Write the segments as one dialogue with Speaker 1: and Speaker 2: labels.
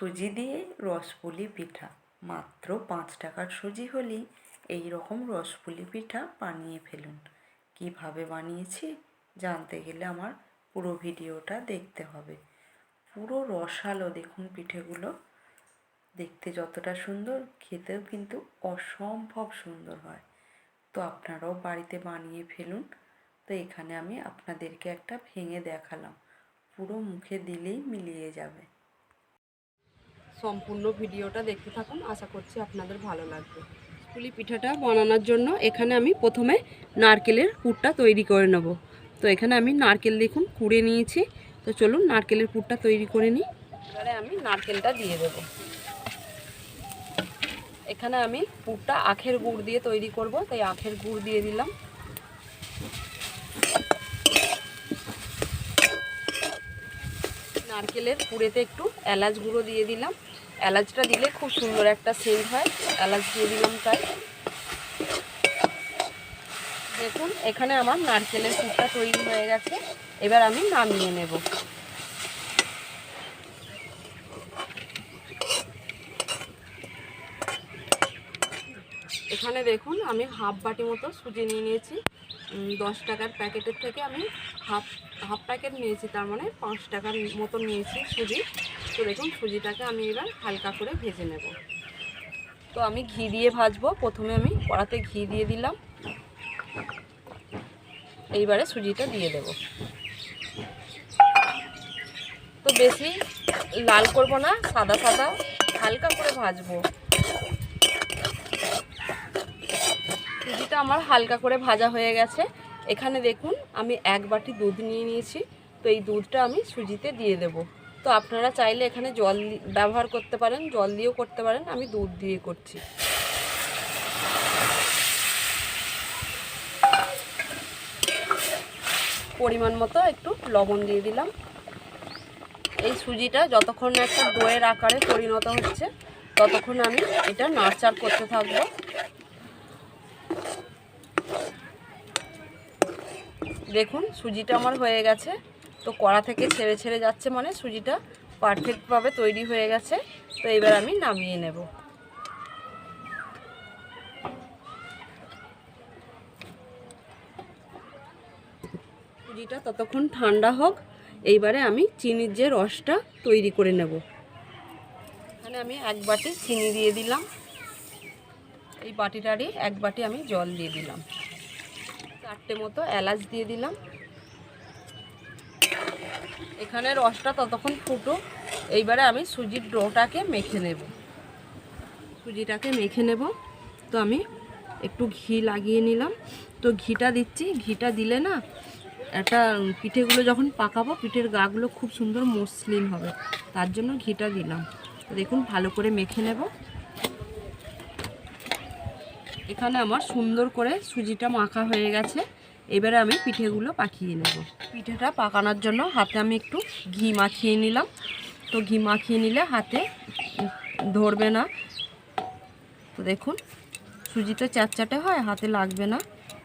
Speaker 1: সুজি দিয়ে রসপুলি পিঠা। মাত্র পাঁচ টাকার সুজি হলেই এই রকম রসপুলি পিঠা বানিয়ে ফেলুন। কীভাবে বানিয়েছি জানতে গেলে আমার পুরো ভিডিওটা দেখতে হবে। পুরো রসালো দেখুন পিঠেগুলো। দেখতে যতটা সুন্দর, খেতেও কিন্তু অসম্ভব সুন্দর হয়। তো আপনারাও বাড়িতে বানিয়ে ফেলুন। তো এখানে আমি আপনাদেরকে একটা ভেঙে দেখালাম। পুরো মুখে দিলেই মিলিয়ে যাবে।
Speaker 2: সম্পূর্ণ ভিডিওটা দেখতে থাকুন। আশা করছি আপনাদের ভালো লাগবে। পুলি পিঠাটা বানানোর জন্য এখানে আমি প্রথমে নারকেলের পুরটা তৈরি করে নেব। তো এখানে আমি নারকেল দেখুন কুড়ে নিয়েছি। তো চলুন নারকেলের পুরটা তৈরি করে নিই। এবারে আমি নারকেলটা দিয়ে দেব। এখানে আমি পুরটা আখের গুড় দিয়ে তৈরি করব। তাই আখের গুড় দিয়ে দিলাম। নারকেলের পুড়েতে একটু এলাচ গুঁড়ো দিয়ে দিলাম। এলাচটা দিলে খুব সুন্দর একটা সেল হয়। এলাচ দিয়ে দিলাম তাই। দেখুন, এখানে আমার নারকেলের কুটটা তৈরি হয়ে গেছে। এবার আমি নামিয়ে নেব। এখানে দেখুন, আমি হাফ বাটি মতো সুজি নিয়ে নিয়েছি। দশ টাকার প্যাকেটের থেকে আমি হাফ হাফ প্যাকেট নিয়েছি, তার মানে পাঁচ টাকার মতো নিয়েছি সুজি। তো দেখুন, সুজিটাকে আমি এবার হালকা করে ভেজে নেব। তো আমি ঘি দিয়ে ভাজবো। প্রথমে আমি কড়াতে ঘি দিয়ে দিলাম। এইবারে সুজিটা দিয়ে দেব। তো বেশি লাল করব না, সাদা সাদা হালকা করে ভাজবো। সুজিটা আমার হালকা করে ভাজা হয়ে গেছে। এখানে দেখুন, আমি এক বাটি দুধ নিয়ে নিয়েছি। তো এই দুধটা আমি সুজিতে দিয়ে দেব। তো আপনারা চাইলে এখানে জল ব্যবহার করতে পারেন, জল দিয়েও করতে পারেন, আমি দুধ দিয়ে করছি। পরিমাণ মতো একটু লবণ দিয়ে দিলাম। এই সুজিটা যতক্ষণ একটা দইয়ের আকারে পরিণত হচ্ছে, ততক্ষণ আমি এটা নাড়চাড় করতে থাকব। দেখুন, সুজিটা আমার হয়ে গেছে। তো কড়া থেকে ছেড়ে ছেড়ে যাচ্ছে মানে সুজিটা পারফেক্টভাবে তৈরি হয়ে গেছে। তো এবার আমি নামিয়ে নেব। সুজিটা ততক্ষণ ঠান্ডা হোক, এইবারে আমি চিনির যে রসটা তৈরি করে নেব। এখানে আমি এক বাটি চিনি দিয়ে দিলাম। এই বাটিটারই এক বাটি আমি জল দিয়ে দিলাম। চারটে মতো এলাচ দিয়ে দিলাম। এখানে রসটা ততক্ষণ ফুটো এইবারে আমি সুজির ডোটাকে মেখে নেব। সুজিটাকে মেখে নেব। তো আমি একটু ঘি লাগিয়ে নিলাম। তো ঘিটা দিচ্ছি। ঘিটা দিলে না একটা পিঠেগুলো যখন পাকাবো, পিঠের গাগুলো খুব সুন্দর মসৃণ হবে। তার জন্য ঘিটা দিলাম। দেখুন, ভালো করে মেখে নেব। এখানে আমার সুন্দর করে সুজিটা মাখা হয়ে গেছে। এবারে আমি পিঠেগুলো পাকিয়ে নেব। পিঠেটা পাকানোর জন্য হাতে আমি একটু ঘি মাখিয়ে নিলাম। তো ঘি মাখিয়ে নিলে হাতে ধরবে না। তো দেখুন সুজিটা চ্যাটচ্যাটে হয়, হাতে লাগবে না।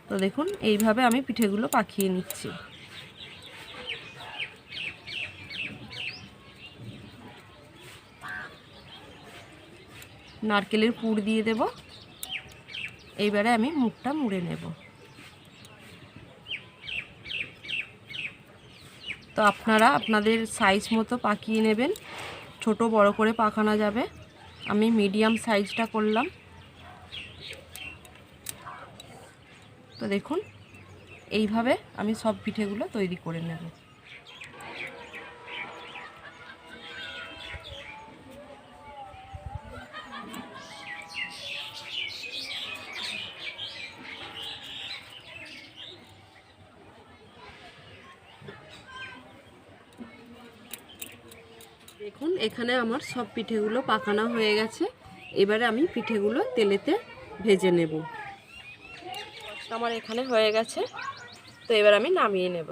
Speaker 2: তো দেখুন, এইভাবে আমি পিঠেগুলো পাকিয়ে নিচ্ছি। নারকেলের পুর দিয়ে দেব। এইবারে আমি মুখটা মুড়ে নেব। তো আপনারা আপনাদের সাইজ মতো পাকিয়ে নেবেন। ছোট বড় করে পাকানো যাবে। আমি মিডিয়াম সাইজটা করলাম। তো দেখুন, এইভাবে আমি সব পিঠেগুলো তৈরি করে নেব। দেখুন, এখানে আমার সব পিঠেগুলো পাকানো হয়ে গেছে। এবারে আমি পিঠেগুলো তেলেতে ভেজে নেব। আমার এখানে হয়ে গেছে। তো এবার আমি নামিয়ে নেব।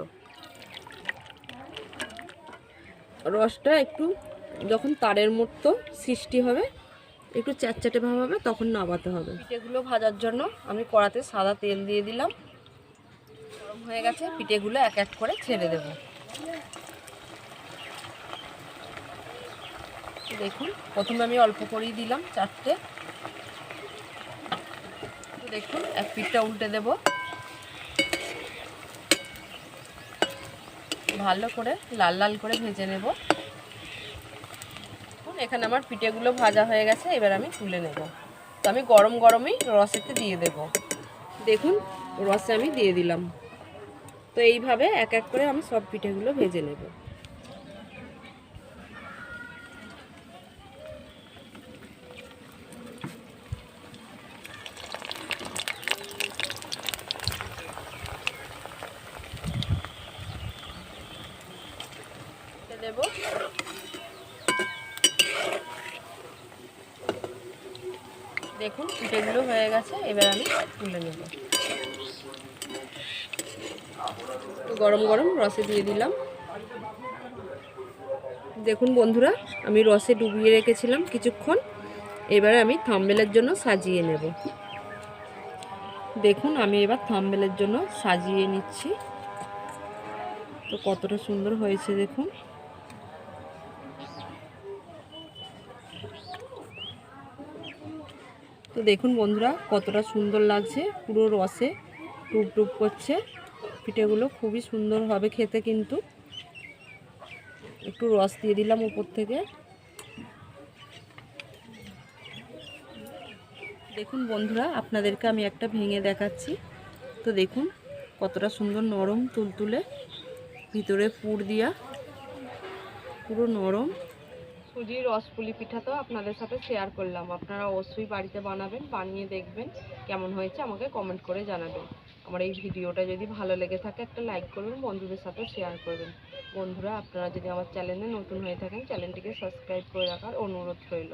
Speaker 2: রসটা একটু যখন তারের মতো সৃষ্টি হবে, একটু চ্যাটচ্যাটে ভাব হবে, তখন নামাতে হবে। পিঠেগুলো ভাজার জন্য আমি কড়াতে সাদা তেল দিয়ে দিলাম। গরম হয়ে গেছে, পিঠেগুলো এক এক করে ছেড়ে দেবো। দেখুন, প্রথমে আমি অল্প করেই দিলাম চারটে। দেখুন, এক পিঠটা উল্টে দেব। ভালো করে লাল লাল করে ভেজে নেব। এখানে আমার পিঠেগুলো ভাজা হয়ে গেছে, এবার আমি তুলে নেব। তো আমি গরম গরমই রসেতে দিয়ে দেব। দেখুন, রসে আমি দিয়ে দিলাম। তো এইভাবে এক এক করে আমি সব পিঠেগুলো ভেজে নেব। দেব দেখুন, পিঠেগুলো হয়ে গেছে, এবার আমি তুলে নেব। গরম গরম রসে দিয়ে দিলাম। দেখুন বন্ধুরা, আমি রসে ডুবিয়ে রেখেছিলাম কিছুক্ষণ, এবারে আমি থাম্বেলের জন্য সাজিয়ে নেব। দেখুন, আমি এবার থাম্বেলের জন্য সাজিয়ে নিচ্ছি। তো কতটা সুন্দর হয়েছে, দেখুন। তো দেখুন বন্ধুরা, কতটা সুন্দর লাগছে, পুরো রসে টুপ টুপ করছে। পিঠেগুলো খুবই সুন্দর হবে খেতে কিন্তু। একটু রস দিয়ে দিলাম উপর থেকে। দেখুন বন্ধুরা, আপনাদেরকে আমি একটা ভেঙে দেখাচ্ছি। তো দেখুন, কতটা সুন্দর নরম তুলতুলে, ভিতরে পুর দিয়া, পুরো নরম। সুজির রসপুলি পিঠা তো আপনাদের সাথে শেয়ার করলাম। আপনারা অবশ্যই বাড়িতে বানাবেন, বানিয়ে দেখবেন কেমন হয়েছে, আমাকে কমেন্ট করে জানাবেন। আমার এই ভিডিওটা যদি ভালো লেগে থাকে, একটা লাইক করবেন, বন্ধুদের সাথে শেয়ার করবেন। বন্ধুরা, আপনারা যদি আমার চ্যানেলে নতুন হয়ে থাকেন চ্যানেলটিকে সাবস্ক্রাইব করে রাখার অনুরোধ রইল।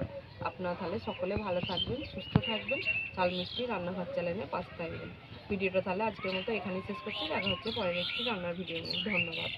Speaker 2: আপনারা তাহলে সকলে ভালো থাকবেন, সুস্থ থাকবেন চাল মিষ্টি রান্নাঘর চ্যানেলে পাশ থাকবেন। ভিডিওটা তাহলে আজকের মতো এখানেই শেষ করছি। দেখা হচ্ছে পরের একটি রান্নার ভিডিও নিয়ে। ধন্যবাদ।